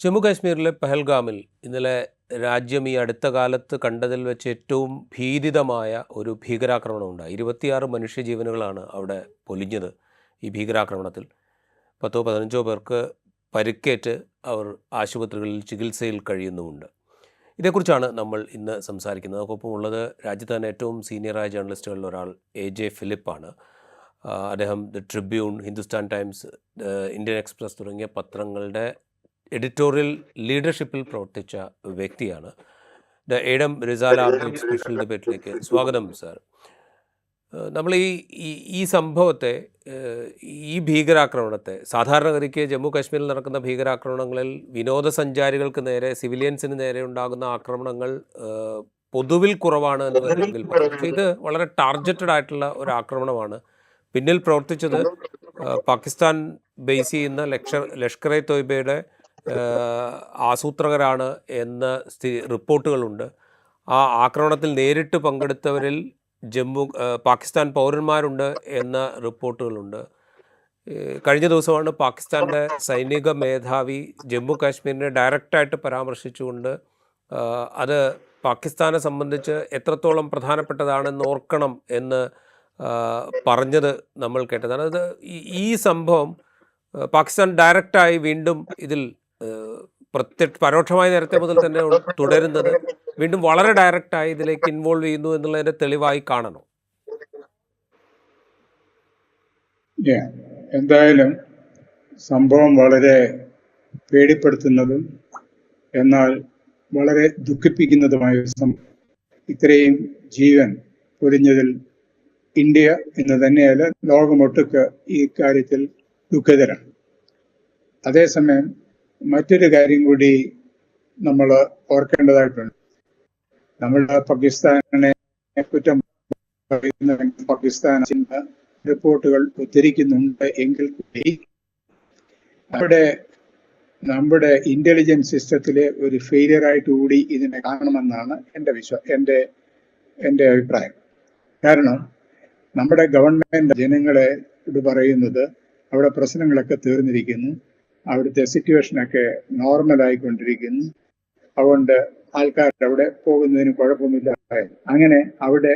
ജമ്മു പഹൽഗാമിൽ ഇന്നലെ രാജ്യം ഈ അടുത്ത കാലത്ത് കണ്ടതിൽ വെച്ച് ഏറ്റവും ഭീതിതമായ ഒരു ഭീകരാക്രമണം ഉണ്ടായി. ഇരുപത്തിയാറ് മനുഷ്യജീവനുകളാണ് അവിടെ പൊലിഞ്ഞത് ഈ ഭീകരാക്രമണത്തിൽ. പത്തോ പതിനഞ്ചോ പേർക്ക് പരിക്കേറ്റ് അവർ ആശുപത്രികളിൽ ചികിത്സയിൽ കഴിയുന്നുമുണ്ട്. ഇതേക്കുറിച്ചാണ് നമ്മൾ ഇന്ന് സംസാരിക്കുന്നത്. ഒപ്പം ഉള്ളത് രാജ്യത്ത് തന്നെ ഏറ്റവും സീനിയറായ ജേർണലിസ്റ്റുകളിൽ ഒരാൾ എ ജെ ഫിലിപ്പാണ്. അദ്ദേഹം the Tribune Hindustan Times Indian Express തുടങ്ങിയ പത്രങ്ങളുടെ എഡിറ്റോറിയൽ ലീഡർഷിപ്പിൽ പ്രവർത്തിച്ച വ്യക്തിയാണ്. ദ എഡം റിസാല ആർട്ടിക് സ്പെഷ്യൽ ഡിബേറ്റിലേക്ക് സ്വാഗതം സാർ. നമ്മൾ ഈ ഈ- സംഭവത്തെ ഈ ഭീകരാക്രമണത്തെ സാധാരണഗതിക്ക് ജമ്മു കാശ്മീരിൽ നടക്കുന്ന ഭീകരാക്രമണങ്ങളിൽ വിനോദസഞ്ചാരികൾക്ക് നേരെ സിവിലിയൻസിന് നേരെ ഉണ്ടാകുന്ന ആക്രമണങ്ങൾ പൊതുവിൽ കുറവാണ് എന്ന് പറയുന്നത് പക്ഷേ ഇത് വളരെ ടാർഗറ്റഡ് ആയിട്ടുള്ള ഒരു ആക്രമണമാണ്. പിന്നിൽ പ്രവർത്തിച്ചത് പാകിസ്ഥാൻ ബേസ് ചെയ്യുന്ന ലക്ഷർ ലഷ്കർ എ തോയ്ബയുടെ ആസൂത്രകരാണ് എന്ന സ്ഥിതി റിപ്പോർട്ടുകളുണ്ട്. ആ ആക്രമണത്തിൽ നേരിട്ട് പങ്കെടുത്തവരിൽ ജമ്മു പാകിസ്ഥാൻ പൗരന്മാരുണ്ട് എന്ന റിപ്പോർട്ടുകളുണ്ട്. കഴിഞ്ഞ ദിവസമാണ് പാകിസ്ഥാന്റെ സൈനിക മേധാവി ജമ്മു കാശ്മീരിനെ ഡയറക്റ്റായിട്ട് പരാമർശിച്ചുകൊണ്ട് അത് പാകിസ്ഥാനെ സംബന്ധിച്ച് എത്രത്തോളം പ്രധാനപ്പെട്ടതാണെന്ന് ഓർക്കണം എന്ന് പറഞ്ഞത് നമ്മൾ കേട്ടതാണ്. അത് ഈ- സംഭവം പാകിസ്ഥാൻ ഡയറക്റ്റായി വീണ്ടും ഇതിൽ പ്രത്യക്ഷ പരോക്ഷമായി നേരത്തെ മുതൽ തന്നെ തുടരുന്നത് വീണ്ടും വളരെ ഡയറക്റ്റായി ഇതിലേക്ക് ഇൻവോൾവ് ചെയ്യുന്നു എന്നുള്ളതിന്റെ തെളിവായി കാണണോ? എന്തായാലും സംഭവം വളരെ പേടിപ്പെടുത്തുന്നതും എന്നാൽ വളരെ ദുഃഖിപ്പിക്കുന്നതുമായ ഇത്രയും ജീവൻ പൊലിഞ്ഞതിൽ ഇന്ത്യ എന്ന് തന്നെയല്ല ലോകമൊട്ടുക്ക് ഈ കാര്യത്തിൽ ദുഃഖിതരാണ്. അതേസമയം മറ്റൊരു കാര്യം കൂടി നമ്മൾ ഓർക്കേണ്ടതായിട്ടുണ്ട്. നമ്മൾ പാകിസ്ഥാനെ കുറ്റം പാകിസ്ഥാൻ റിപ്പോർട്ടുകൾ ഉദ്ധരിക്കുന്നുണ്ട് എങ്കിൽ കൂടി നമ്മുടെ നമ്മുടെ ഇന്റലിജൻസ് സിസ്റ്റത്തിലെ ഒരു ഫെയിലിയർ ആയിട്ട് കൂടി ഇതിനെ കാണണമെന്നാണ് എന്റെ വിശ്വാസം എന്റെ എന്റെ അഭിപ്രായം. കാരണം നമ്മുടെ ഗവൺമെന്റ് ജനങ്ങളെ പറയുന്നത് അവിടെ പ്രശ്നങ്ങളൊക്കെ തീർന്നിരിക്കുന്നു. അവിടുത്തെ സിറ്റുവേഷനൊക്കെ നോർമൽ ആയിക്കൊണ്ടിരിക്കുന്നു. അതുകൊണ്ട് ആൾക്കാർ അവിടെ പോകുന്നതിന് കുഴപ്പമില്ല അങ്ങനെ അവിടെ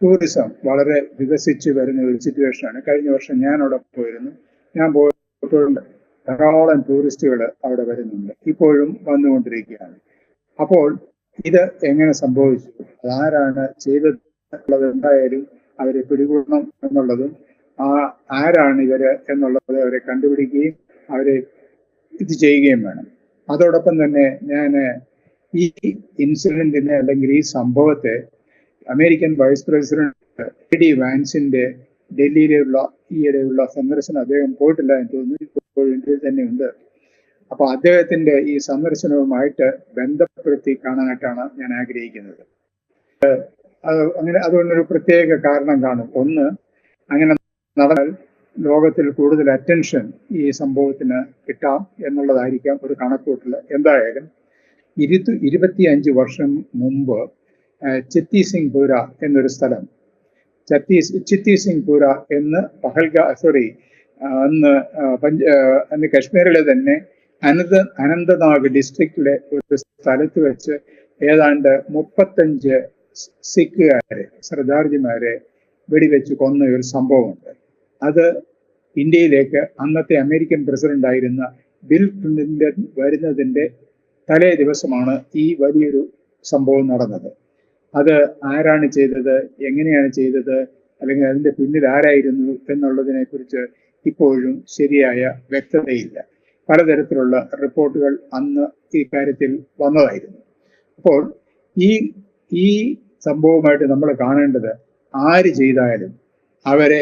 ടൂറിസം വളരെ വികസിച്ച് വരുന്ന ഒരു സിറ്റുവേഷനാണ് കഴിഞ്ഞ വർഷം ഞാൻ അവിടെ പോയിരുന്നു. ഞാൻ പോയിട്ടുണ്ട് ധാരാളം ടൂറിസ്റ്റുകൾ അവിടെ വരുന്നുണ്ട്. ഇപ്പോഴും വന്നുകൊണ്ടിരിക്കുകയാണ്. അപ്പോൾ ഇത് എങ്ങനെ സംഭവിച്ചു? അതാരാണ് ചെയ്തത്? എന്തായാലും അവരെ പിടികൂടണം എന്നുള്ളതും ആ ആരാണ് ഇവർ എന്നുള്ളത് അവരെ കണ്ടുപിടിക്കുകയും അവരെ ഇത് ചെയ്യുകയും വേണം. അതോടൊപ്പം തന്നെ ഞാൻ ഈ ഇൻസിഡന്റിനെ അല്ലെങ്കിൽ ഈ സംഭവത്തെ American vice president A D വാൻസിന്റെ ഡൽഹിയിലുള്ള ഈയിടെയുള്ള സന്ദർശനം അദ്ദേഹം പോയിട്ടില്ല എന്ന് തോന്നുന്നു. ഇപ്പോൾ ഇന്ത്യയിൽ തന്നെ ഉണ്ട് അപ്പൊ അദ്ദേഹത്തിന്റെ ഈ സന്ദർശനവുമായിട്ട് ബന്ധപ്പെടുത്തി കാണാനായിട്ടാണ് ഞാൻ ആഗ്രഹിക്കുന്നത്. അത് അങ്ങനെ അതുകൊണ്ടൊരു പ്രത്യേക കാരണം കാണും. ഒന്ന് അങ്ങനെ നടന്നാൽ ലോകത്തിൽ കൂടുതൽ അറ്റൻഷൻ ഈ സംഭവത്തിന് കിട്ടാം എന്നുള്ളതായിരിക്കാം ഒരു കണക്കൂട്ടൽ എന്തായാലും ഇരുപത്തി ഇരുപത്തിയഞ്ച് വർഷം മുമ്പ് ചിത്തി സിംഗ് പൂര എന്നൊരു സ്ഥലം ചത്തീസ് ചിത്തി സിംഗ് പൂര എന്ന് പഹൽഗ സോറി അന്ന് പഞ്ച് അന്ന് കശ്മീരിലെ തന്നെ അനന്ത അനന്തനാഗ് ഡിസ്ട്രിക്റ്റിലെ ഒരു സ്ഥലത്ത് വെച്ച് ഏതാണ്ട് മുപ്പത്തഞ്ച് സിഖുകാരെ സർദാർജിമാരെ വെടിവെച്ച് കൊന്ന ഒരു സംഭവമുണ്ട്. അത് ഇന്ത്യയിലേക്ക് അന്നത്തെ അമേരിക്കൻ പ്രസിഡന്റ് ആയിരുന്ന ബിൽ ക്ലിന്റൺ വരുന്നതിന്റെ തലേ ദിവസമാണ് ഈ വലിയൊരു സംഭവം നടന്നത്. അത് ആരാണ് ചെയ്തത് എങ്ങനെയാണ് ചെയ്തത് അല്ലെങ്കിൽ അതിന്റെ പിന്നിൽ ആരായിരുന്നു എന്നുള്ളതിനെ കുറിച്ച് ഇപ്പോഴും ശരിയായ വ്യക്തതയില്ല. പലതരത്തിലുള്ള റിപ്പോർട്ടുകൾ അന്ന് ഈ കാര്യത്തിൽ വന്നതായിരുന്നു. അപ്പോൾ ഈ ഈ സംഭവമായിട്ട് നമ്മൾ കാണേണ്ടത് ആര് ചെയ്താലും അവരെ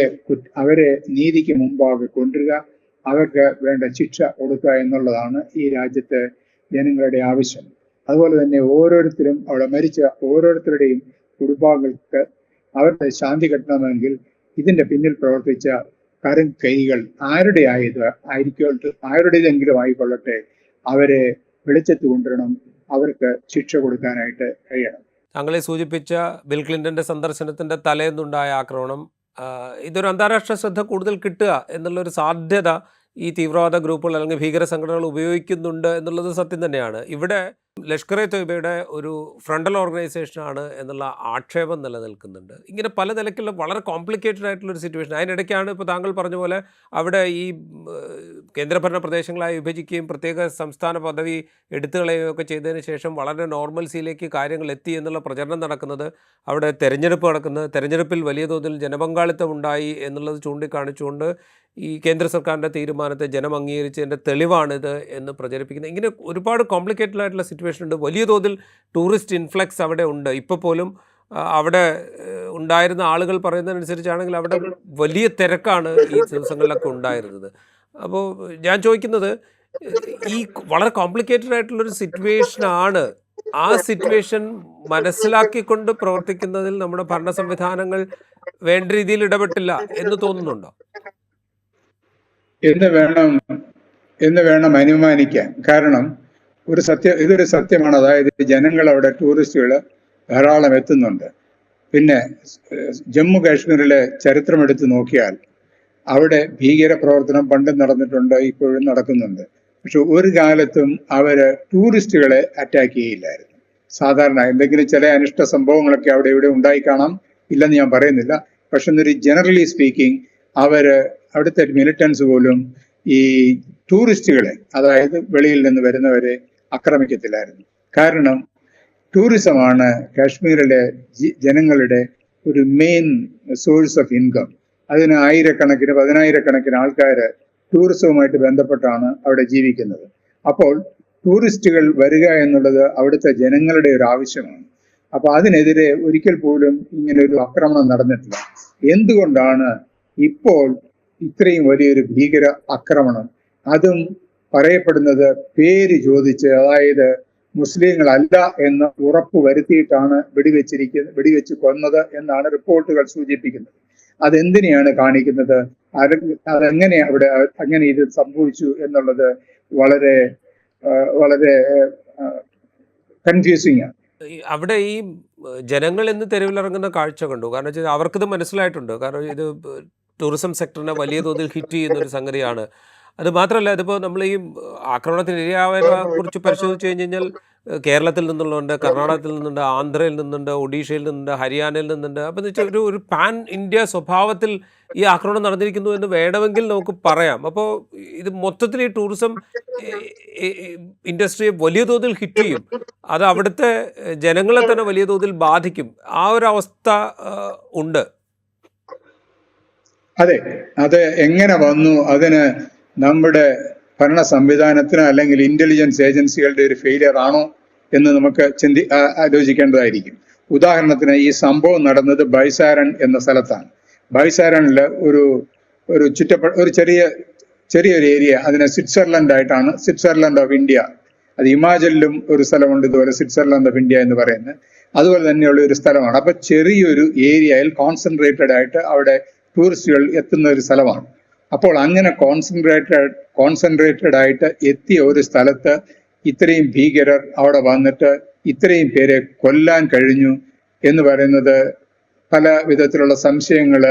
അവരെ നീതിക്ക് മുമ്പാകെ കൊണ്ടുവരിക അവർക്ക് വേണ്ട ശിക്ഷ കൊടുക്കുക എന്നുള്ളതാണ് ഈ രാജ്യത്തെ ജനങ്ങളുടെ ആവശ്യം. അതുപോലെ തന്നെ ഓരോരുത്തരും അവിടെ മരിച്ച ഓരോരുത്തരുടെയും കുടുംബാംഗങ്ങൾക്ക് അവരുടെ ശാന്തി കിട്ടണമെങ്കിൽ ഇതിന്റെ പിന്നിൽ പ്രവർത്തിച്ച കരം കൈകൾ ആരുടെ ആയത് ആയിരിക്കട്ടെ ആരുടേതെങ്കിലും ആയിക്കൊള്ളട്ടെ അവരെ വെളിച്ചത്ത് കൊണ്ടുവരണം അവർക്ക് ശിക്ഷ കൊടുക്കാനായിട്ട് കഴിയണം. താങ്കളെ സൂചിപ്പിച്ച ബിൽ ക്ലിന്റന്റെ സന്ദർശനത്തിന്റെ തലേന്നുണ്ടായ ആക്രമണം ഇതൊരു അന്താരാഷ്ട്ര ശ്രദ്ധ കൂടുതൽ കിട്ടുക എന്നുള്ളൊരു സാധ്യത ഈ തീവ്രവാദ ഗ്രൂപ്പുകൾ അല്ലെങ്കിൽ ഭീകര സംഘടനകൾ ഉപയോഗിക്കുന്നുണ്ട് എന്നുള്ളത് സത്യം തന്നെയാണ്. ഇവിടെ ലഷ്കർ എ തൊയ്ബയുടെ ഒരു ഫ്രണ്ടൽ ഓർഗനൈസേഷനാണ് എന്നുള്ള ആക്ഷേപം നിലനിൽക്കുന്നുണ്ട്. ഇങ്ങനെ പല നിലയ്ക്കുള്ള വളരെ കോംപ്ലിക്കേറ്റഡ് ആയിട്ടുള്ള ഒരു സിറ്റുവേഷൻ. അതിനിടയ്ക്കാണ് ഇപ്പോൾ താങ്കൾ പറഞ്ഞ പോലെ അവിടെ ഈ കേന്ദ്രഭരണ പ്രദേശങ്ങളായി വിഭജിക്കുകയും പ്രത്യേക സംസ്ഥാന പദവി എടുത്തു കളയുകയും ഒക്കെ ചെയ്തതിന് ശേഷം വളരെ നോർമൽസിയിലേക്ക് കാര്യങ്ങൾ എത്തി എന്നുള്ള പ്രചരണം നടക്കുന്നത് അവിടെ തെരഞ്ഞെടുപ്പ് നടക്കുന്നത് തെരഞ്ഞെടുപ്പിൽ വലിയ തോതിൽ ജനപങ്കാളിത്തം ഉണ്ടായി എന്നുള്ളത് ചൂണ്ടിക്കാണിച്ചുകൊണ്ട് ഈ കേന്ദ്ര സർക്കാരിന്റെ തീരുമാനത്തെ ജനം അംഗീകരിച്ചതിന്റെ തെളിവാണിത് എന്ന് പ്രചരിപ്പിക്കുന്നത്. ഇങ്ങനെ ഒരുപാട് കോംപ്ലിക്കേറ്റഡ് ആയിട്ടുള്ള സിറ്റുവേഷൻ ഉണ്ട്. വലിയ തോതിൽ ടൂറിസ്റ്റ് ഇൻഫ്ലക്സ് അവിടെ ഉണ്ട്. ഇപ്പോൾ പോലും അവിടെ ഉണ്ടായിരുന്ന ആളുകൾ പറയുന്നതനുസരിച്ചാണെങ്കിൽ അവിടെ വലിയ തിരക്കാണ് ഈ ദിവസങ്ങളിലൊക്കെ ഉണ്ടായിരുന്നത്. അപ്പോൾ ഞാൻ ചോദിക്കുന്നത് ഈ വളരെ കോംപ്ലിക്കേറ്റഡ് ആയിട്ടുള്ളൊരു സിറ്റുവേഷനാണ് ആ സിറ്റുവേഷൻ മനസ്സിലാക്കിക്കൊണ്ട് പ്രവർത്തിക്കുന്നതിൽ നമ്മുടെ ഭരണ സംവിധാനങ്ങൾ വേണ്ട രീതിയിൽ ഇടപെട്ടില്ല എന്ന് തോന്നുന്നുണ്ടോ? എന്ന് വേണം? എന്ന് വേണം അനുമാനിക്കാൻ? കാരണം ഒരു സത്യം ഇതൊരു സത്യമാണ്. അതായത് ജനങ്ങൾ അവിടെ ടൂറിസ്റ്റുകൾ ധാരാളം എത്തുന്നുണ്ട്. പിന്നെ ജമ്മു കാശ്മീരിലെ ചരിത്രം എടുത്ത് നോക്കിയാൽ അവിടെ ഭീകര പ്രവർത്തനം പണ്ട് നടന്നിട്ടുണ്ട് ഇപ്പോഴും നടക്കുന്നുണ്ട്. പക്ഷെ ഒരു കാലത്തും അവർ ടൂറിസ്റ്റുകളെ അറ്റാക്ക് ചെയ്യില്ലായിരുന്നു. സാധാരണ എന്തെങ്കിലും ചില അനിഷ്ട സംഭവങ്ങളൊക്കെ അവിടെ ഇവിടെ ഉണ്ടായി കാണാം ഇല്ലെന്ന് ഞാൻ പറയുന്നില്ല. പക്ഷെ എന്നൊരു ജനറലി സ്പീക്കിംഗ് അവർ അവിടുത്തെ മിലിറ്റൻസ് പോലും ഈ ടൂറിസ്റ്റുകളെ അതായത് വെളിയിൽ നിന്ന് വരുന്നവരെ ആക്രമിക്കത്തില്ലായിരുന്നു. കാരണം ടൂറിസമാണ് കാശ്മീരിലെ ജനങ്ങളുടെ ഒരു മെയിൻ സോഴ്സ് ഓഫ് ഇൻകം അതിന് ആയിരക്കണക്കിന് പതിനായിരക്കണക്കിന് ആൾക്കാർ ടൂറിസവുമായിട്ട് ബന്ധപ്പെട്ടാണ് അവിടെ ജീവിക്കുന്നത്. അപ്പോൾ ടൂറിസ്റ്റുകൾ വരിക എന്നുള്ളത് അവിടുത്തെ ജനങ്ങളുടെ ഒരു ആവശ്യമാണ്. അപ്പൊ അതിനെതിരെ ഒരിക്കൽ പോലും ഇങ്ങനെ ഒരു ആക്രമണം നടന്നിട്ടില്ല. എന്തുകൊണ്ടാണ് ഇപ്പോൾ ഇത്രയും വലിയൊരു ഭീകര ആക്രമണം. അതും പറയപ്പെടുന്നത് പേര് ചോദിച്ച് അതായത് മുസ്ലിങ്ങളല്ല എന്ന് ഉറപ്പ് വരുത്തിയിട്ടാണ് വെടിവെച്ചിരിക്കുന്നത് വെടിവെച്ച് കൊന്നത് എന്നാണ് റിപ്പോർട്ടുകൾ സൂചിപ്പിക്കുന്നത്. അതെന്തിനെയാണ് കാണിക്കുന്നത്? അത് അതെങ്ങനെ അവിടെ അങ്ങനെ ഇത് സംഭവിച്ചു എന്നുള്ളത് വളരെ വളരെ കൺഫ്യൂസിങ് ആണ്. അവിടെ ഈ ജനങ്ങൾ ഇന്ന് തെരുവിലിറങ്ങുന്ന കാഴ്ച കണ്ടു. കാരണം അവർക്കിത് മനസ്സിലായിട്ടുണ്ട്. കാരണം ഇത് ടൂറിസം സെക്ടറിനെ വലിയ തോതിൽ ഹിറ്റ് ചെയ്യുന്ന ഒരു സംഗതിയാണ്. അത് മാത്രമല്ല ഇതിപ്പോൾ നമ്മൾ ഈ ആക്രമണത്തിന് ഇരയായവരെ കുറിച്ച് പരിശോധിച്ചു കഴിഞ്ഞ് കഴിഞ്ഞാൽ കേരളത്തിൽ നിന്നുള്ളതുണ്ട് കർണാടകത്തിൽ നിന്നുണ്ട് ആന്ധ്രയിൽ നിന്നുണ്ട് ഒഡീഷയിൽ നിന്നുണ്ട് ഹരിയാനയിൽ നിന്നുണ്ട്. അപ്പം എന്ന് വെച്ചാൽ ഒരു ഒരു പാൻ ഇന്ത്യ സ്വഭാവത്തിൽ ഈ ആക്രമണം നടന്നിരിക്കുന്നു എന്ന് വേണമെങ്കിൽ നമുക്ക് പറയാം. അപ്പോൾ ഇത് മൊത്തത്തിൽ ഈ ടൂറിസം ഇൻഡസ്ട്രിയെ വലിയ തോതിൽ ഹിറ്റ് ചെയ്യും. അത് അവിടുത്തെ ജനങ്ങളെ തന്നെ വലിയ തോതിൽ ബാധിക്കും. ആ ഒരു അവസ്ഥ ഉണ്ട്. അതെ അത് എങ്ങനെ വന്നു? അതിന് നമ്മുടെ ഭരണ സംവിധാനത്തിന് അല്ലെങ്കിൽ ഇന്റലിജൻസ് ഏജൻസികളുടെ ഒരു ഫെയിലിയർ ആണോ എന്ന് നമുക്ക് ചിന്തി ആലോചിക്കേണ്ടതായിരിക്കും. ഉദാഹരണത്തിന് ഈ സംഭവം നടന്നത് ബൈസാരൻ എന്ന സ്ഥലത്താണ്. ബൈസാരനിൽ ഒരു ഒരു ചുറ്റപ്പ ഒരു ചെറിയ ചെറിയൊരു ഏരിയ അതിനെ സ്വിറ്റ്സർലൻഡ് ആയിട്ടാണ് സ്വിറ്റ്സർലൻഡ് ഓഫ് ഇന്ത്യ. അത് ഹിമാചലിലും ഒരു സ്ഥലമുണ്ട് ഇതുപോലെ സ്വിറ്റ്സർലൻഡ് ഓഫ് ഇന്ത്യ എന്ന് പറയുന്നത്. അതുപോലെ തന്നെയുള്ള ഒരു സ്ഥലമാണ്. അപ്പൊ ചെറിയൊരു ഏരിയയിൽ കോൺസെൻട്രേറ്റഡ് ആയിട്ട് അവിടെ ടൂറിസ്റ്റുകൾ എത്തുന്ന ഒരു സ്ഥലമാണ്. അപ്പോൾ അങ്ങനെ കോൺസെൻട്രേറ്റഡ് കോൺസെൻട്രേറ്റഡ് ആയിട്ട് എത്തിയ ഒരു സ്ഥലത്ത് ഇത്രയും ഭീകരർ അവിടെ വന്നിട്ട് ഇത്രയും പേരെ കൊല്ലാൻ കഴിഞ്ഞു എന്ന് പറയുന്നത് പല വിധത്തിലുള്ള സംശയങ്ങൾ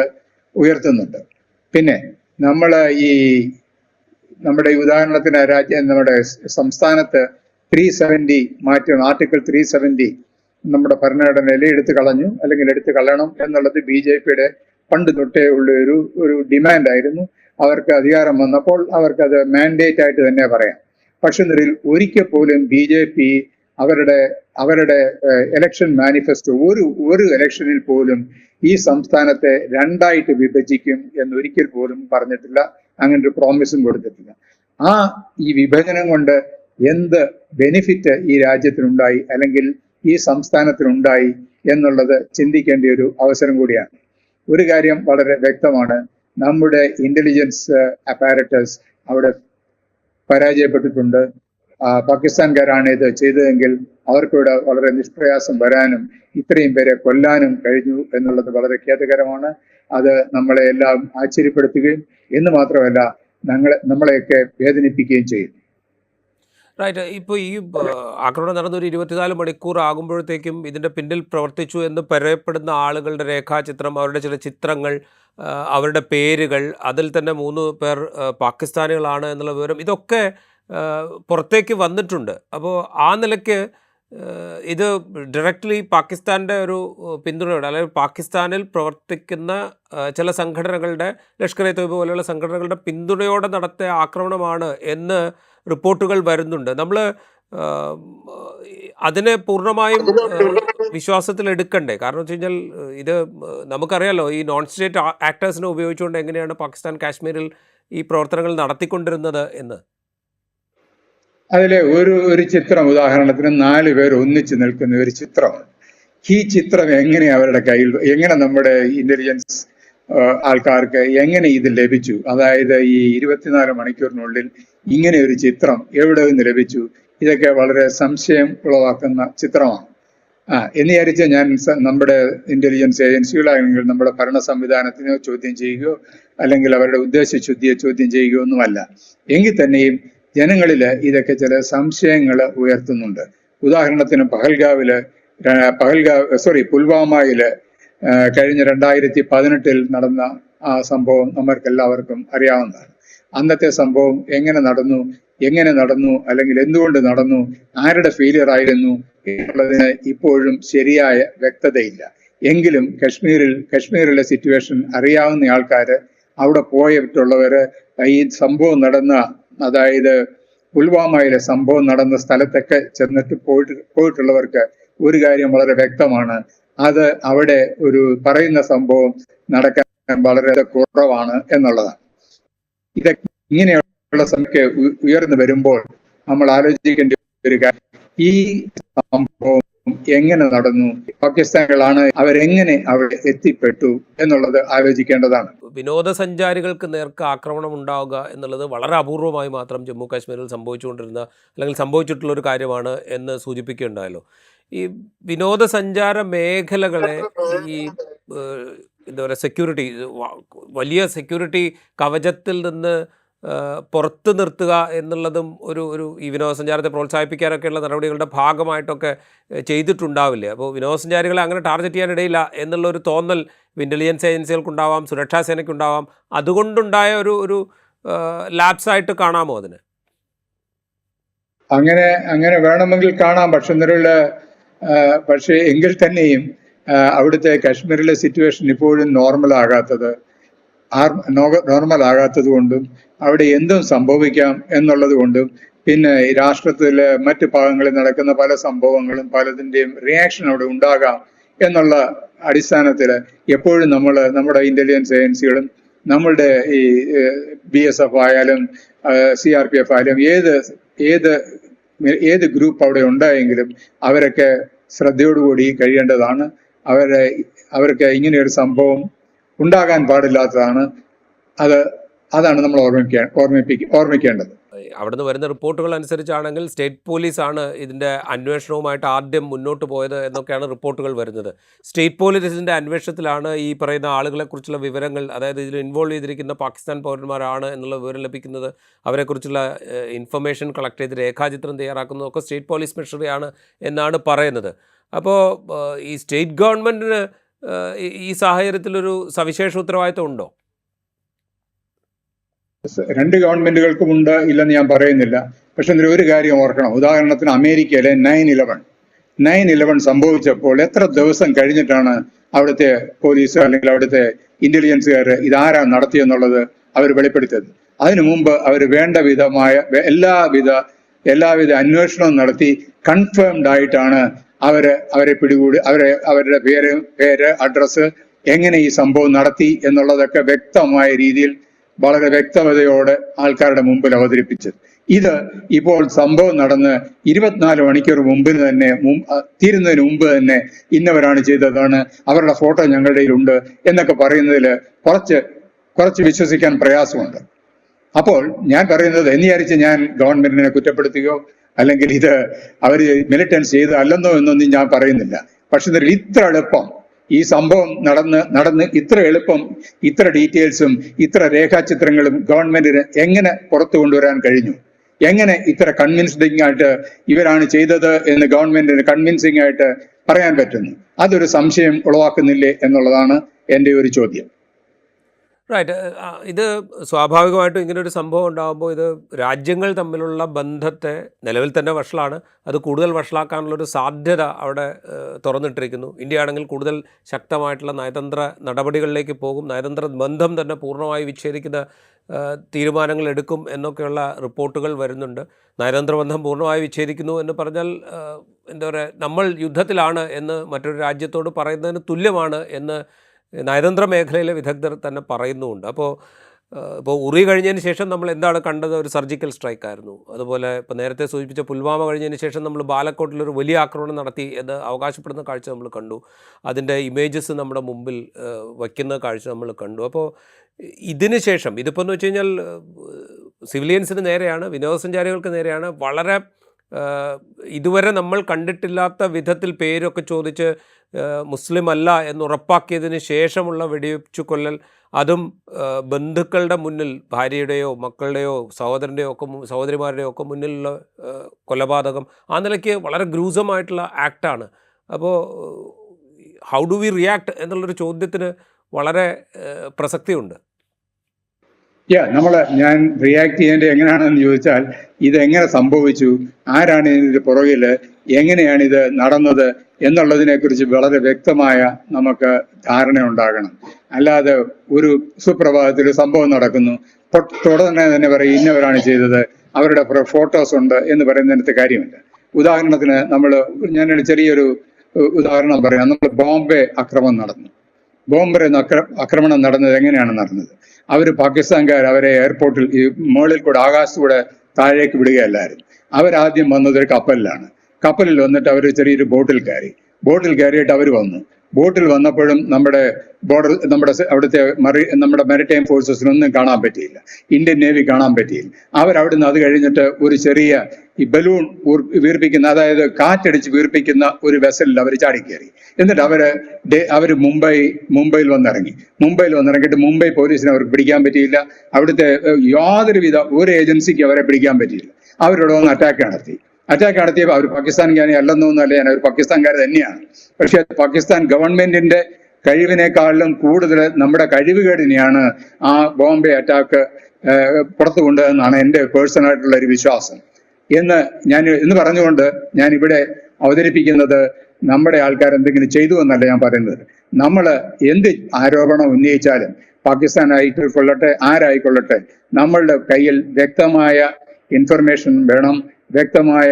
ഉയർത്തുന്നുണ്ട്. പിന്നെ നമ്മൾ ഈ നമ്മുടെ ഉദാഹരണത്തിന് രാജ്യം നമ്മുടെ സംസ്ഥാനത്ത് ത്രീ സെവന്റി മാറ്റണം ആർട്ടിക്കിൾ ത്രീ സെവന്റി നമ്മുടെ ഭരണഘടനയിൽ എടുത്തു കളഞ്ഞു അല്ലെങ്കിൽ എടുത്തു കളയണം എന്നുള്ളത് ബി ജെ പിയുടെ പണ്ട് തൊട്ടേ ഉള്ള ഒരു ഒരു ഡിമാൻഡായിരുന്നു അവർക്ക് അധികാരം വന്നപ്പോൾ അവർക്ക് അത് മാൻഡേറ്റ് ആയിട്ട് തന്നെ പറയാം. പക്ഷെ നിലയിൽ ഒരിക്കൽ പോലും ബി ജെ പി അവരുടെ അവരുടെ ഇലക്ഷൻ മാനിഫെസ്റ്റോ ഒരു ഒരു ഇലക്ഷനിൽ പോലും ഈ സംസ്ഥാനത്തെ രണ്ടായിട്ട് വിഭജിക്കും എന്ന് ഒരിക്കൽ പോലും പറഞ്ഞിട്ടില്ല. അങ്ങനെ ഒരു പ്രോമിസും കൊടുത്തിട്ടില്ല. ആ ഈ വിഭജനം കൊണ്ട് എന്ത് ബെനിഫിറ്റ് ഈ രാജ്യത്തിനുണ്ടായി അല്ലെങ്കിൽ ഈ സംസ്ഥാനത്തിനുണ്ടായി എന്നുള്ളത് ചിന്തിക്കേണ്ട ഒരു അവസരം കൂടിയാണ്. ഒരു കാര്യം വളരെ വ്യക്തമാണ്. നമ്മുടെ ഇന്റലിജൻസ് അപ്പാരറ്റസ് അവിടെ പരാജയപ്പെട്ടിട്ടുണ്ട്. പാകിസ്ഥാൻകാരാണ് ഇത് ചെയ്തതെങ്കിൽ അവർക്കിവിടെ വളരെ നിഷ്പ്രയാസം വരാനും ഇത്രയും പേരെ കൊല്ലാനും കഴിഞ്ഞു എന്നുള്ളത് വളരെ ഖേദകരമാണ്. അത് നമ്മളെ എല്ലാം ആശ്ചര്യപ്പെടുത്തുകയും എന്ന് മാത്രമല്ല ഞങ്ങളെ നമ്മളെയൊക്കെ വേദനിപ്പിക്കുകയും ചെയ്യും. റൈറ്റ് ഇപ്പോൾ ഈ ആക്രമണം നടന്ന ഒരു ഇരുപത്തിനാല് മണിക്കൂർ ആകുമ്പോഴത്തേക്കും ഇതിന്റെ പിന്നിൽ പ്രവർത്തിച്ചു എന്ന് പറയപ്പെടുന്ന ആളുകളുടെ രേഖാചിത്രം അവരുടെ ചില ചിത്രങ്ങൾ അവരുടെ പേരുകൾ അതിൽ തന്നെ മൂന്ന് പേർ പാകിസ്ഥാനികളാണ് എന്നുള്ള വിവരം ഇതൊക്കെ പുറത്തേക്ക് വന്നിട്ടുണ്ട്. അപ്പോൾ ആ നിലയ്ക്ക് ഇത് ഡയറക്റ്റ്ലി പാകിസ്ഥാന്റെ ഒരു പിന്തുണയോടെ അല്ലെങ്കിൽ പാകിസ്ഥാനിൽ പ്രവർത്തിക്കുന്ന ചില സംഘടനകളുടെ ലഷ്കർ എ തൊയ്ബ പോലെയുള്ള സംഘടനകളുടെ പിന്തുണയോടെ നടത്തിയ ആക്രമണമാണ് എന്ന് റിപ്പോർട്ടുകൾ വരുന്നുണ്ട്. നമ്മൾ അതിനെ പൂർണമായും വിശ്വാസത്തിൽ എടുക്കണ്ടേ? കാരണം വെച്ച് കഴിഞ്ഞാൽ ഇത് നമുക്കറിയാലോ ഈ നോൺ സ്റ്റേറ്റ് ആക്ടേഴ്സിനെ ഉപയോഗിച്ചുകൊണ്ട് എങ്ങനെയാണ് പാകിസ്ഥാൻ കാശ്മീരിൽ ഈ പ്രവർത്തനങ്ങൾ നടത്തിക്കൊണ്ടിരുന്നത് എന്ന്? അതിലെ ഒരു ഒരു ചിത്രം ഉദാഹരണത്തിന് നാല് പേർ ഒന്നിച്ച് നിൽക്കുന്ന ഒരു ചിത്രം. ഈ ചിത്രം എങ്ങനെ അവരുടെ കയ്യിൽ എങ്ങനെ നമ്മുടെ ഇന്റലിജൻസ് ആൾക്കാർക്ക് എങ്ങനെ ഇത് ലഭിച്ചു? അതായത് ഈ ഇരുപത്തിനാല് മണിക്കൂറിനുള്ളിൽ ഇങ്ങനെ ഒരു ചിത്രം എവിടെ നിന്ന് ലഭിച്ചു? ഇതൊക്കെ വളരെ സംശയം ഉളവാക്കുന്ന ചിത്രമാണ്. ആ എന്ന് വിചാരിച്ച് ഞാൻ നമ്മുടെ ഇന്റലിജൻസ് ഏജൻസികളാണെങ്കിൽ നമ്മുടെ ഭരണ സംവിധാനത്തിനോ ചോദ്യം ചെയ്യുകയോ അല്ലെങ്കിൽ അവരുടെ ഉദ്ദേശശുദ്ധിയെ ചോദ്യം ചെയ്യുകയോ ഒന്നുമല്ല. എങ്കിൽ തന്നെയും ജനങ്ങളിൽ ഇതൊക്കെ ചില സംശയങ്ങൾ ഉയർത്തുന്നുണ്ട്. ഉദാഹരണത്തിന് പഹൽഗാവിൽ പഹൽഗാവ് സോറി പുൽവാമയിൽ കഴിഞ്ഞ രണ്ടായിരത്തി പതിനെട്ടിൽ നടന്ന ആ സംഭവം നമ്മൾക്ക് എല്ലാവർക്കും അറിയാവുന്നതാണ്. അന്നത്തെ സംഭവം എങ്ങനെ നടന്നു എങ്ങനെ നടന്നു അല്ലെങ്കിൽ എന്തുകൊണ്ട് നടന്നു ആരുടെ ഫെയിലിയർ ആയിരുന്നു എന്നുള്ളതിന് ഇപ്പോഴും ശരിയായ വ്യക്തതയില്ല. എങ്കിലും കശ്മീരിൽ കശ്മീരിലെ സിറ്റുവേഷൻ അറിയാവുന്ന ആൾക്കാര് അവിടെ പോയിട്ടുള്ളവര് ഈ സംഭവം നടന്ന അതായത് പുൽവാമയിലെ സംഭവം നടന്ന സ്ഥലത്തൊക്കെ ചെന്നിട്ട് പോയിട്ട് പോയിട്ടുള്ളവർക്ക് ഒരു കാര്യം വളരെ വ്യക്തമാണ്. അത് അവിടെ ഒരു പറയുന്ന സംഭവം നടക്കാൻ വളരെ കുറവാണ് എന്നുള്ളതാണ്. ഇതൊക്കെ ഇങ്ങനെയുള്ള സംഖ്യ ഉയർന്നു വരുമ്പോൾ നമ്മൾ ആലോചിക്കേണ്ട ഒരു കാര്യം. ഈ സംഭവം എങ്ങനെ നടന്നു? പാകിസ്ഥാനികളാണ് അവരെങ്ങനെ അവിടെ എത്തിപ്പെട്ടു എന്നുള്ളത് ആലോചിക്കേണ്ടതാണ്. വിനോദസഞ്ചാരികൾക്ക് നേർക്ക് ആക്രമണം ഉണ്ടാവുക എന്നുള്ളത് വളരെ അപൂർവമായി മാത്രം ജമ്മു കാശ്മീരിൽ സംഭവിച്ചുകൊണ്ടിരുന്ന അല്ലെങ്കിൽ സംഭവിച്ചിട്ടുള്ള ഒരു കാര്യമാണ് എന്ന് സൂചിപ്പിക്കുകയുണ്ടായല്ലോ. ഈ വിനോദസഞ്ചാര മേഖലകളെ ഈ എന്താ പറയുക സെക്യൂരിറ്റി വലിയ സെക്യൂരിറ്റി കവചത്തിൽ നിന്ന് പുറത്ത് നിർത്തുക എന്നുള്ളതും ഒരു ഒരു ഈ വിനോദസഞ്ചാരത്തെ പ്രോത്സാഹിപ്പിക്കാനൊക്കെയുള്ള നടപടികളുടെ ഭാഗമായിട്ടൊക്കെ ചെയ്തിട്ടുണ്ടാവില്ലേ? അപ്പോൾ വിനോദസഞ്ചാരികളെ അങ്ങനെ ടാർഗറ്റ് ചെയ്യാനിടയില്ല എന്നുള്ള ഒരു തോന്നൽ ഇന്റലിജൻസ് ഏജൻസികൾക്കുണ്ടാവാം സുരക്ഷാ സേനയ്ക്കുണ്ടാവാം. അതുകൊണ്ടുണ്ടായ ഒരു ഒരു ലാപ്സായിട്ട് കാണാമോ അതിന്? അങ്ങനെ അങ്ങനെ വേണമെങ്കിൽ കാണാം. പക്ഷെ നിലവിൽ പക്ഷേ എങ്കിൽ തന്നെയും അവിടുത്തെ കാശ്മീരിലെ സിറ്റുവേഷൻ ഇപ്പോഴും നോർമൽ ആകാത്തത്. നോർമൽ ആകാത്തത് കൊണ്ടും അവിടെ എന്തും സംഭവിക്കാം എന്നുള്ളത് കൊണ്ടും പിന്നെ ഈ രാഷ്ട്രത്തിലെ മറ്റ് ഭാഗങ്ങളിൽ നടക്കുന്ന പല സംഭവങ്ങളും പലതിന്റെയും റിയാക്ഷൻ അവിടെ ഉണ്ടാകാം എന്നുള്ള അടിസ്ഥാനത്തിൽ എപ്പോഴും നമ്മൾ നമ്മുടെ ഇന്റലിജൻസ് ഏജൻസികളും നമ്മളുടെ ഈ ബി എസ് എഫ് ആയാലും സി ആർ പി എഫ് ആയാലും ഏത് ഏത് ഏത് ഗ്രൂപ്പ് അവിടെ ഉണ്ടായെങ്കിലും അവരൊക്കെ ശ്രദ്ധയോടുകൂടി കഴിയേണ്ടതാണ്. അവരെ അവർക്ക് ഇങ്ങനെയൊരു സംഭവം ഉണ്ടാകാൻ പാടില്ലാത്തതാണ്. അത് അതാണ് നമ്മൾ ഓർമ്മിക്കാൻ ഓർമ്മിപ്പിക്ക ഓർമ്മിക്കേണ്ടത്. അവിടുന്ന് വരുന്ന റിപ്പോർട്ടുകൾ അനുസരിച്ചാണെങ്കിൽ സ്റ്റേറ്റ് പോലീസ് ആണ് ഇതിന്റെ അന്വേഷണവുമായിട്ട് ആദ്യം മുന്നോട്ട് പോയത് എന്നൊക്കെയാണ് റിപ്പോർട്ടുകൾ വരുന്നത്. സ്റ്റേറ്റ് പോലീസിന്റെ അന്വേഷണത്തിലാണ് ഈ പറയുന്ന ആളുകളെക്കുറിച്ചുള്ള വിവരങ്ങൾ അതായത് ഇതിൽ ഇൻവോൾവ് ചെയ്തിരിക്കുന്ന പാകിസ്ഥാൻ പൗരന്മാരാണ് എന്നുള്ള വിവരം ലഭിക്കുന്നത് അവരെക്കുറിച്ചുള്ള ഇൻഫർമേഷൻ കളക്ട് ചെയ്ത് രേഖാചിത്രം തയ്യാറാക്കുന്നതൊക്കെ സ്റ്റേറ്റ് പോലീസ് മെഷറിയാണ് എന്നാണ് പറയുന്നത്. അപ്പോൾ ഈ സ്റ്റേറ്റ് ഗവൺമെന്റിന് ഈ സാഹചര്യത്തിലൊരു സവിശേഷ ഉത്തരവാദിത്വം ഉണ്ടോ? രണ്ട് ഗവൺമെന്റുകൾക്കും ഉണ്ട് ഇല്ലെന്ന് ഞാൻ പറയുന്നില്ല. പക്ഷെ ഇതിൽ ഒരു കാര്യം ഓർക്കണം. ഉദാഹരണത്തിന് അമേരിക്കയിലെ നയൻ ഇലവൻ. നയൻ ഇലവൻ സംഭവിച്ചപ്പോൾ എത്ര ദിവസം കഴിഞ്ഞിട്ടാണ് അവിടുത്തെ പോലീസ് അല്ലെങ്കിൽ അവിടുത്തെ ഇന്റലിജൻസുകാർ ഇതാരാ നടത്തിയെന്നുള്ളത് അവർ വെളിപ്പെടുത്തിയത്? അതിനു മുമ്പ് അവർ വേണ്ട വിധമായ എല്ലാവിധ എല്ലാവിധ അന്വേഷണവും നടത്തി കൺഫേംഡ് ആയിട്ടാണ് അവർ അവരെ പിടികൂടി അവരെ അവരുടെ പേര് പേര് അഡ്രസ്സ് എങ്ങനെ ഈ സംഭവം നടത്തി എന്നുള്ളതൊക്കെ വ്യക്തമായ രീതിയിൽ വളരെ വ്യക്തതയോടെ ആൾക്കാരുടെ മുമ്പിൽ അവതരിപ്പിച്ചത്. ഇത് ഇപ്പോൾ സംഭവം നടന്ന് ഇരുപത്തിനാല് മണിക്കൂർ മുമ്പിന് തന്നെ തീരുന്നതിന് മുമ്പ് തന്നെ ഇന്നവരാണ് ചെയ്തതാണ് അവരുടെ ഫോട്ടോ ഞങ്ങളുടെ ഉണ്ട് എന്നൊക്കെ പറയുന്നതിൽ കുറച്ച് കുറച്ച് വിശ്വസിക്കാൻ പ്രയാസമുണ്ട്. അപ്പോൾ ഞാൻ പറയുന്നത് എന്ന് വിചാരിച്ച് ഞാൻ ഗവൺമെന്റിനെ കുറ്റപ്പെടുത്തുകയോ അല്ലെങ്കിൽ ഇത് അവർ മിലിറ്റൻസ് ചെയ്തതല്ലെന്നോ എന്നൊന്നും ഞാൻ പറയുന്നില്ല. പക്ഷെ ഇതിൽ ഇത്ര എളുപ്പം ഈ സംഭവം നടന്ന് നടന്ന് ഇത്ര എളുപ്പം ഇത്ര ഡീറ്റെയിൽസും ഇത്ര രേഖാചിത്രങ്ങളും ഗവൺമെന്റിന് എങ്ങനെ പുറത്തു കൊണ്ടുവരാൻ കഴിഞ്ഞു? എങ്ങനെ ഇത്ര കൺവിൻസിംഗ് ആയിട്ട് ഇവരാണ് ചെയ്തത് എന്ന് ഗവൺമെന്റിന് കൺവിൻസിംഗ് ആയിട്ട് പറയാൻ പറ്റുന്നു? അതൊരു സംശയം ഉളവാക്കുന്നില്ലേ എന്നുള്ളതാണ് എന്റെ ഒരു ചോദ്യം. റൈറ്റ് ഇത് സ്വാഭാവികമായിട്ടും ഇങ്ങനെ ഒരു സംഭവം ഉണ്ടാകുമ്പോൾ ഇത് രാജ്യങ്ങൾ തമ്മിലുള്ള ബന്ധത്തെ നിലവിൽ തന്നെ വഷളാണ്. അത് കൂടുതൽ വഷളാക്കാനുള്ളൊരു സാധ്യത അവിടെ തുറന്നിട്ടിരിക്കുന്നു. ഇന്ത്യ ആണെങ്കിൽ കൂടുതൽ ശക്തമായിട്ടുള്ള നയതന്ത്ര നടപടികളിലേക്ക് പോകും. നയതന്ത്ര ബന്ധം തന്നെ പൂർണമായി വിച്ഛേദിക്കുന്ന തീരുമാനങ്ങൾ എടുക്കും എന്നൊക്കെയുള്ള റിപ്പോർട്ടുകൾ വരുന്നുണ്ട്. നയതന്ത്ര ബന്ധം പൂർണമായി വിച്ഛേദിക്കുന്നു എന്ന് പറഞ്ഞാൽ എന്താ പറയുക നമ്മൾ യുദ്ധത്തിലാണ് എന്ന് മറ്റൊരു രാജ്യത്തോട് പറയുന്നതിന് തുല്യമാണ് എന്ന് നയതന്ത്ര മേഖലയിലെ വിദഗ്ധർ തന്നെ പറയുന്നുമുണ്ട്. അപ്പോൾ ഇപ്പോൾ ഉറി കഴിഞ്ഞതിന് ശേഷം നമ്മൾ എന്താണ് കണ്ടത്? ഒരു സർജിക്കൽ സ്ട്രൈക്ക് ആയിരുന്നു. അതുപോലെ ഇപ്പോൾ നേരത്തെ സൂചിപ്പിച്ച പുൽവാമ കഴിഞ്ഞതിന് ശേഷം നമ്മൾ ബാലക്കോട്ടിലൊരു വലിയ ആക്രമണം നടത്തി എന്ന് അവകാശപ്പെടുന്ന കാഴ്ച നമ്മൾ കണ്ടു. അതിന്റെ ഇമേജസ് നമ്മുടെ മുമ്പിൽ വയ്ക്കുന്ന കാഴ്ച നമ്മൾ കണ്ടു. അപ്പോൾ ഇതിന് ശേഷം ഇതിപ്പോൾ എന്ന് വെച്ച് കഴിഞ്ഞാൽ സിവിലിയൻസിന് നേരെയാണ് വിനോദസഞ്ചാരികൾക്ക് നേരെയാണ് വളരെ ഇതുവരെ നമ്മൾ കണ്ടിട്ടില്ലാത്ത വിധത്തിൽ പേരൊക്കെ ചോദിച്ച് മുസ്ലിം അല്ല എന്ന് ഉറപ്പാക്കിയതിന് ശേഷമുള്ള വെടിവെച്ചു കൊല്ലൽ അതും ബന്ധുക്കളുടെ മുന്നിൽ ഭാര്യയുടെയോ മക്കളുടെയോ സഹോദരന്റെയോ ഒക്കെ സഹോദരിമാരുടെയോ ഒക്കെ മുന്നിലുള്ള കൊലപാതകം ആ നിലയ്ക്ക് വളരെ ഗ്രൂസമായിട്ടുള്ള ആക്റ്റാണ്. അപ്പോൾ ഹൗ ഡു വി റിയാക്ട് എന്നുള്ളൊരു ചോദ്യത്തിന് വളരെ പ്രസക്തിയുണ്ട്. യാ നമ്മൾ ഞാൻ റിയാക്ട് ചെയ്യേണ്ടത് എങ്ങനെയാണെന്ന് ചോദിച്ചാൽ ഇതെങ്ങനെ സംഭവിച്ചു? ആരാണ് ഇതിന്റെ പുറകിൽ എങ്ങനെയാണ് ഇത് നടന്നത് എന്നുള്ളതിനെക്കുറിച്ച് വളരെ വ്യക്തമായ നമുക്ക് ധാരണ ഉണ്ടാകണം. അല്ലാതെ ഒരു സുപ്രഭാതത്തിൽ സംഭവം നടക്കുന്നു. തുടർന്നെ തന്നെ പറയും ഇന്നവരാണ് ചെയ്തത്. അവരുടെ ഫോട്ടോസ് ഉണ്ട് എന്ന് പറയുന്നതിനകത്ത് കാര്യമില്ല. ഉദാഹരണത്തിന് നമ്മൾ ഞാനൊരു ചെറിയൊരു ഉദാഹരണം പറയാം. നമ്മൾ ബോംബെ ആക്രമണം നടന്നു. ബോംബെ ആക്രമണം നടന്നത് എങ്ങനെയാണ് നടന്നത്? അവർ പാകിസ്ഥാൻകാർ അവരെ എയർപോർട്ടിൽ ഈ മുകളിൽ കൂടെ ആകാശത്തൂടെ താഴേക്ക് വിടുകയല്ലായിരുന്നു. അവരാദ്യം വന്നത് ഒരു കപ്പലിലാണ്. കപ്പലിൽ വന്നിട്ട് അവർ ചെറിയൊരു ബോട്ടിൽ കയറി. ബോട്ടിൽ കയറിയിട്ട് അവർ വന്നു. ബോട്ടിൽ വന്നപ്പോഴും നമ്മുടെ ബോർഡർ നമ്മുടെ അവിടുത്തെ മറി നമ്മുടെ മാരിടൈം ഫോഴ്സസിനൊന്നും കാണാൻ പറ്റിയില്ല. ഇന്ത്യൻ നേവി കാണാൻ പറ്റിയില്ല. അവരവിടുന്ന് അത് കഴിഞ്ഞിട്ട് ഒരു ചെറിയ ഈ ബലൂൺ വീർപ്പിക്കുന്ന അതായത് കാറ്റടിച്ച് വീർപ്പിക്കുന്ന ഒരു വെസലിൽ അവർ ചാടിക്കയറി എന്നിട്ട് അവർ അവർ മുംബൈ മുംബൈയിൽ വന്നിറങ്ങി. മുംബൈയിൽ വന്നിറങ്ങിയിട്ട് മുംബൈ പോലീസിനെ അവർക്ക് പിടിക്കാൻ പറ്റിയില്ല. അവിടുത്തെ യാതൊരുവിധ ഒരു ഏജൻസിക്ക് അവരെ പിടിക്കാൻ പറ്റിയില്ല. അവരോട് വന്ന് അറ്റാക്ക് നടത്തി. അറ്റാക്ക് നടത്തിയപ്പോൾ അവർ പാകിസ്ഥാൻകാരി അല്ലെന്നൊന്നുമല്ല ഞാൻ അവർ പാകിസ്ഥാൻകാർ തന്നെയാണ്. പക്ഷേ പാകിസ്ഥാൻ ഗവൺമെന്റിന്റെ കഴിവിനേക്കാളിലും കൂടുതൽ നമ്മുടെ കഴിവുകേടിനെയാണ് ആ ബോംബെ അറ്റാക്ക് പുറത്തു കൊണ്ടുവന്നാണ് എന്റെ പേഴ്സണലായിട്ടുള്ള ഒരു വിശ്വാസം. എന്ന് ഞാൻ എന്ന് പറഞ്ഞുകൊണ്ട് ഞാൻ ഇവിടെ അവതരിപ്പിക്കുന്നത് നമ്മുടെ ആൾക്കാർ എന്തെങ്കിലും ചെയ്തു എന്നല്ല ഞാൻ പറയുന്നത്. നമ്മൾ എന്ത് ആരോപണം ഉന്നയിച്ചാലും പാകിസ്ഥാൻ ആയിക്കൊള്ളട്ടെ ആരായിക്കൊള്ളട്ടെ നമ്മളുടെ കയ്യിൽ വ്യക്തമായ ഇൻഫർമേഷൻ വേണം വ്യക്തമായ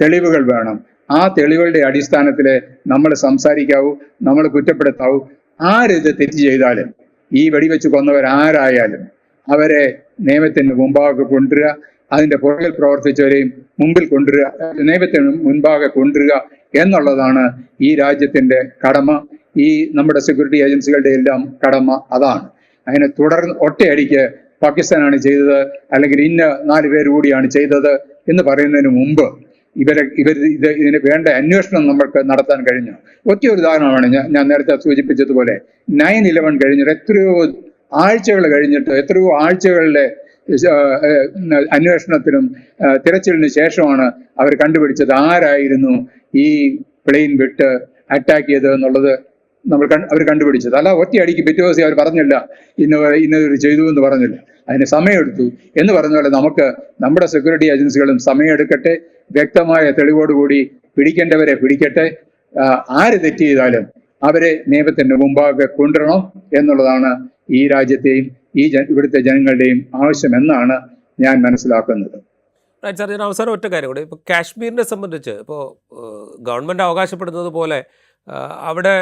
തെളിവുകൾ വേണം. ആ തെളിവുകളുടെ അടിസ്ഥാനത്തിൽ നമ്മൾ സംസാരിക്കാവൂ നമ്മൾ കുറ്റപ്പെടുത്താവൂ. ആരിത് തെറ്റ് ചെയ്താലും ഈ വെടിവെച്ച് കൊന്നവർ ആരായാലും അവരെ നിയമത്തിന് മുമ്പാകെ കൊണ്ടുവരിക അതിന്റെ പുറകിൽ പ്രവർത്തിച്ചവരെയും മുമ്പിൽ കൊണ്ടുവരിക നിയമത്തിന് മുൻപാകെ കൊണ്ടുവരിക എന്നുള്ളതാണ് ഈ രാജ്യത്തിന്റെ കടമ. ഈ നമ്മുടെ സെക്യൂരിറ്റി ഏജൻസികളുടെ എല്ലാം കടമ അതാണ്. അതിനെ തുടർന്ന് ഒറ്റയടിക്ക് പാകിസ്ഥാനാണ് ചെയ്തത് അല്ലെങ്കിൽ ഇന്ന നാല് പേര് കൂടിയാണ് ചെയ്തത് എന്ന് പറയുന്നതിന് മുമ്പ് ഇവരെ ഇവർ ഇത് ഇതിന് വേണ്ട അന്വേഷണം നമ്മൾക്ക് നടത്താൻ കഴിഞ്ഞു. ഒറ്റ ഒരു ഉദാഹരണമാണ് ഞാൻ ഞാൻ നേരത്തെ സൂചിപ്പിച്ചതുപോലെ നയൻ ഇലവൻ കഴിഞ്ഞിട്ട് എത്രയോ ആഴ്ചകൾ കഴിഞ്ഞിട്ട് എത്രയോ ആഴ്ചകളിലെ അന്വേഷണത്തിനും തിരച്ചിലിന് ശേഷമാണ് അവർ കണ്ടുപിടിച്ചത് ആരായിരുന്നു ഈ പ്ലെയിൻ വിട്ട് അറ്റാക്ക് ചെയ്തത് എന്നുള്ളത് നമ്മൾ അവർ കണ്ടുപിടിച്ചത്. അല്ല ഒറ്റയടിക്ക് പിറ്റേ ദിവസം അവർ പറഞ്ഞില്ല ഇന്ന ഇന്നത് ചെയ്തു എന്ന് പറഞ്ഞില്ല. അതിന് സമയമെടുത്തു എന്ന് പറഞ്ഞ പോലെ നമുക്ക് നമ്മുടെ സെക്യൂരിറ്റി ഏജൻസികളും സമയമെടുക്കട്ടെ. വ്യക്തമായ തെളിവോടുകൂടി പിടിക്കേണ്ടവരെ പിടിക്കട്ടെ. ആര് തെറ്റ് ചെയ്താലും അവരെ നിയമത്തിന്റെ മുമ്പാകെ കൊണ്ടുവരണം എന്നുള്ളതാണ് ഈ രാജ്യത്തെയും ഈ ഇവിടുത്തെ ജനങ്ങളുടെയും ആവശ്യം എന്നാണ് ഞാൻ മനസ്സിലാക്കുന്നത്. ഞാൻ അവസാനം ഒറ്റ കാര്യം കൂടി. ഇപ്പോൾ കാശ്മീരിനെ സംബന്ധിച്ച് ഇപ്പോൾ ഗവൺമെന്റ് അവകാശപ്പെടുന്നത് പോലെ അവിടെ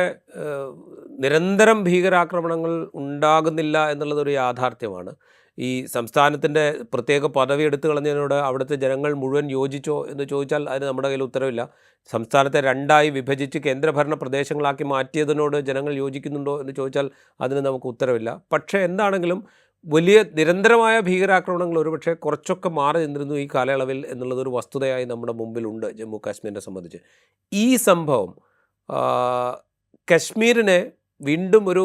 നിരന്തരം ഭീകരാക്രമണങ്ങൾ ഉണ്ടാകുന്നില്ല എന്നുള്ളതൊരു യാഥാർത്ഥ്യമാണ്. ഈ സംസ്ഥാനത്തിന്റെ പ്രത്യേക പദവി എടുത്തു കളഞ്ഞതിനോട് അവിടുത്തെ ജനങ്ങൾ മുഴുവൻ യോജിച്ചോ എന്ന് ചോദിച്ചാൽ അതിന് നമ്മുടെ കയ്യിൽ ഉത്തരവില്ല. സംസ്ഥാനത്തെ രണ്ടായി വിഭജിച്ച് കേന്ദ്രഭരണ പ്രദേശങ്ങളാക്കി മാറ്റിയതിനോട് ജനങ്ങൾ യോജിക്കുന്നുണ്ടോ എന്ന് ചോദിച്ചാൽ അതിന് നമുക്ക് ഉത്തരവില്ല. പക്ഷേ എന്താണെങ്കിലും വലിയ നിരന്തരമായ ഭീകരാക്രമണങ്ങൾ ഒരുപക്ഷെ കുറച്ചൊക്കെ മാറി നിന്നിരുന്നു ഈ കാലയളവിൽ എന്നുള്ളതൊരു വസ്തുതയായി നമ്മുടെ മുമ്പിലുണ്ട് ജമ്മു കാശ്മീരിനെ സംബന്ധിച്ച്. ഈ സംഭവം കശ്മീരിനെ വീണ്ടും ഒരു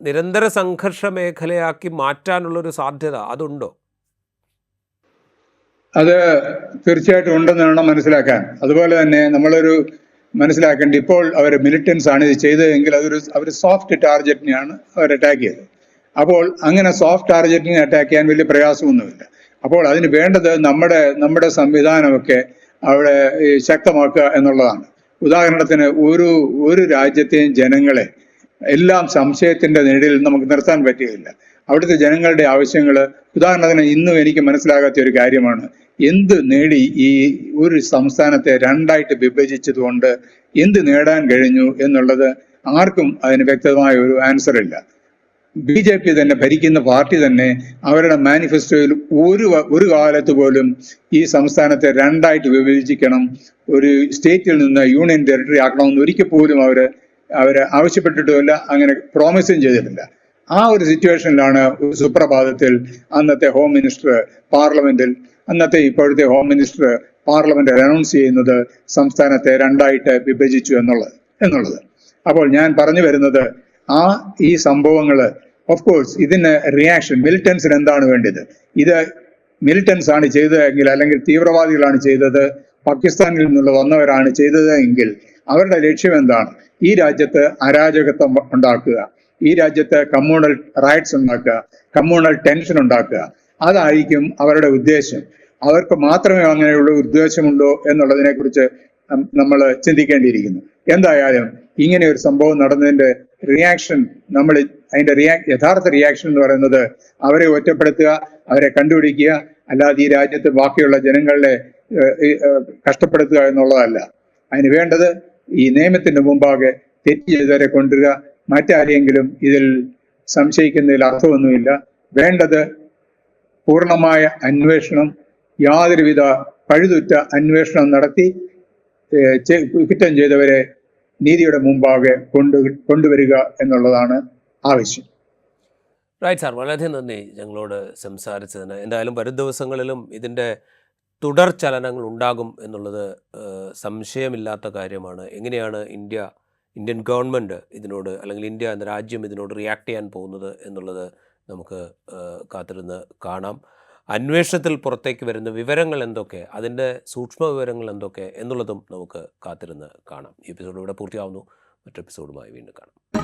നിരന്തര സംഘർഷ മേഖലയാക്കി മാറ്റാനുള്ളൊരു സാധ്യത അതുണ്ടോ? അത് തീർച്ചയായിട്ടും ഉണ്ടെന്ന് വേണം മനസ്സിലാക്കാൻ. അതുപോലെ തന്നെ നമ്മളൊരു മനസ്സിലാക്കേണ്ട ഇപ്പോൾ അവർ മിലിറ്റൻസ് ആണ് ഇത് ചെയ്തതെങ്കിൽ അതൊരു അവർ സോഫ്റ്റ് ടാർഗറ്റിനെയാണ് അവർ അറ്റാക്ക് ചെയ്തത്. അപ്പോൾ അങ്ങനെ സോഫ്റ്റ് ടാർഗറ്റിനെ അറ്റാക്ക് ചെയ്യാൻ വലിയ പ്രയാസമൊന്നുമില്ല. അപ്പോൾ അതിന് വേണ്ടത് നമ്മുടെ നമ്മുടെ സംവിധാനമൊക്കെ അവിടെ ശക്തമാക്കുക എന്നുള്ളതാണ്. ഉദാഹരണത്തിന് ഒരു ഒരു രാജ്യത്തെയും ജനങ്ങളെ എല്ലാം സംശയത്തിന്റെ നിഴലിൽ നമുക്ക് നിർത്താൻ പറ്റുകയില്ല. അവിടുത്തെ ജനങ്ങളുടെ ആവശ്യങ്ങൾ ഉദാഹരണത്തിന് ഇന്നും എനിക്ക് മനസ്സിലാകാത്ത ഒരു കാര്യമാണ്. എന്ത് നേടി ഈ ഒരു സംസ്ഥാനത്തെ രണ്ടായിട്ട് വിഭജിച്ചതുകൊണ്ട് എന്ത് നേടാൻ കഴിഞ്ഞു എന്നുള്ളത് ആർക്കും അതിന് വ്യക്തമായ ഒരു ആൻസർ ഇല്ല. ബി ജെ പി തന്നെ ഭരിക്കുന്ന പാർട്ടി തന്നെ അവരുടെ മാനിഫെസ്റ്റോയിൽ ഒരു ഒരു കാലത്ത് പോലും ഈ സംസ്ഥാനത്തെ രണ്ടായിട്ട് വിഭജിക്കണം ഒരു സ്റ്റേറ്റിൽ നിന്ന് യൂണിയൻ ടെറിട്ടറി ആക്കണമെന്ന് ഒരിക്കൽ പോലും അവർ അവർ ആവശ്യപ്പെട്ടിട്ടുമില്ല അങ്ങനെ പ്രോമിസും ചെയ്തിട്ടില്ല. ആ ഒരു സിറ്റുവേഷനിലാണ് ഒരു സുപ്രഭാതത്തിൽ അന്നത്തെ ഹോം മിനിസ്റ്റർ പാർലമെന്റിൽ അന്നത്തെ ഇപ്പോഴത്തെ ഹോം മിനിസ്റ്റർ പാർലമെന്റിൽ അനൗൺസ് ചെയ്യുന്നത് സംസ്ഥാനത്തെ രണ്ടായിട്ട് വിഭജിച്ചു എന്നുള്ളത് എന്നുള്ളത്. അപ്പോൾ ഞാൻ പറഞ്ഞു വരുന്നത് ആ ഈ സംഭവങ്ങൾ ഓഫ് കോഴ്സ് ഇതിന് റിയാക്ഷൻ മിലിറ്റൻസിന് എന്താണ് വേണ്ടത് ഇത് മിലിറ്റൻസ് ആണ് ചെയ്തതെങ്കിൽ അല്ലെങ്കിൽ തീവ്രവാദികളാണ് ചെയ്തത് പാകിസ്ഥാനിൽ നിന്നുള്ള വന്നവരാണ് ചെയ്തത് എങ്കിൽ അവരുടെ ലക്ഷ്യം എന്താണ്? ഈ രാജ്യത്ത് അരാജകത്വം ഉണ്ടാക്കുക. ഈ രാജ്യത്ത് കമ്മ്യൂണൽ റൈറ്റ്സ് ഉണ്ടാക്കുക. കമ്മ്യൂണൽ ടെൻഷൻ ഉണ്ടാക്കുക. അതായിരിക്കും അവരുടെ ഉദ്ദേശം. അവർക്ക് മാത്രമേ അങ്ങനെയുള്ള ഉദ്ദേശമുള്ളൂ എന്നുള്ളതിനെ കുറിച്ച് നമ്മൾ ചിന്തിക്കേണ്ടിയിരിക്കുന്നു. എന്തായാലും ഇങ്ങനെ ഒരു സംഭവം നടന്നതിന്റെ റിയാക്ഷൻ നമ്മൾ അതിന്റെ റിയാ യഥാർത്ഥ റിയാക്ഷൻ എന്ന് പറയുന്നത് അവരെ ഒറ്റപ്പെടുത്തുക അവരെ കണ്ടുപിടിക്കുക അല്ലാതെ ഈ രാജ്യത്ത് ബാക്കിയുള്ള ജനങ്ങളെ കഷ്ടപ്പെടുത്തുക എന്നുള്ളതല്ല. അതിന് വേണ്ടത് ഈ നിയമത്തിന്റെ മുമ്പാകെ തെറ്റ് ചെയ്തവരെ കൊണ്ടുവരിക. മറ്റാരെങ്കിലും ഇതിൽ സംശയിക്കുന്നതിൽ അർത്ഥമൊന്നുമില്ല. വേണ്ടത് പൂർണമായ അന്വേഷണം യാതൊരുവിധ പഴുതുറ്റ അന്വേഷണം നടത്തി കുറ്റം ചെയ്തവരെ നീതിയുടെ മുമ്പാകെ കൊണ്ടു കൊണ്ടുവരിക എന്നുള്ളതാണ് ആവശ്യം. റൈറ്റ് സാർ വളരെയധികം നന്ദി ഞങ്ങളോട് സംസാരിച്ചതിന്. എന്തായാലും വരും ദിവസങ്ങളിലും ഇതിന്റെ തുടർ ചലനങ്ങൾ ഉണ്ടാകും എന്നുള്ളത് സംശയമില്ലാത്ത കാര്യമാണ്. എങ്ങനെയാണ് ഇന്ത്യ ഇന്ത്യൻ ഗവൺമെന്റ് ഇതിനോട് അല്ലെങ്കിൽ ഇന്ത്യ എന്ന രാജ്യം ഇതിനോട് റിയാക്ട് ചെയ്യാൻ പോകുന്നത് എന്നുള്ളത് നമുക്ക് കാത്തിരുന്ന് കാണാം. അന്വേഷണത്തിൽ പുറത്തേക്ക് വരുന്ന വിവരങ്ങൾ എന്തൊക്കെ അതിന്റെ സൂക്ഷ്മ വിവരങ്ങൾ എന്തൊക്കെ എന്നുള്ളതും നമുക്ക് കാത്തിരുന്ന് കാണാം. ഈ എപ്പിസോഡ് ഇവിടെ പൂർത്തിയാവുന്നു. മറ്റു എപ്പിസോഡുമായി വീണ്ടും കാണാം.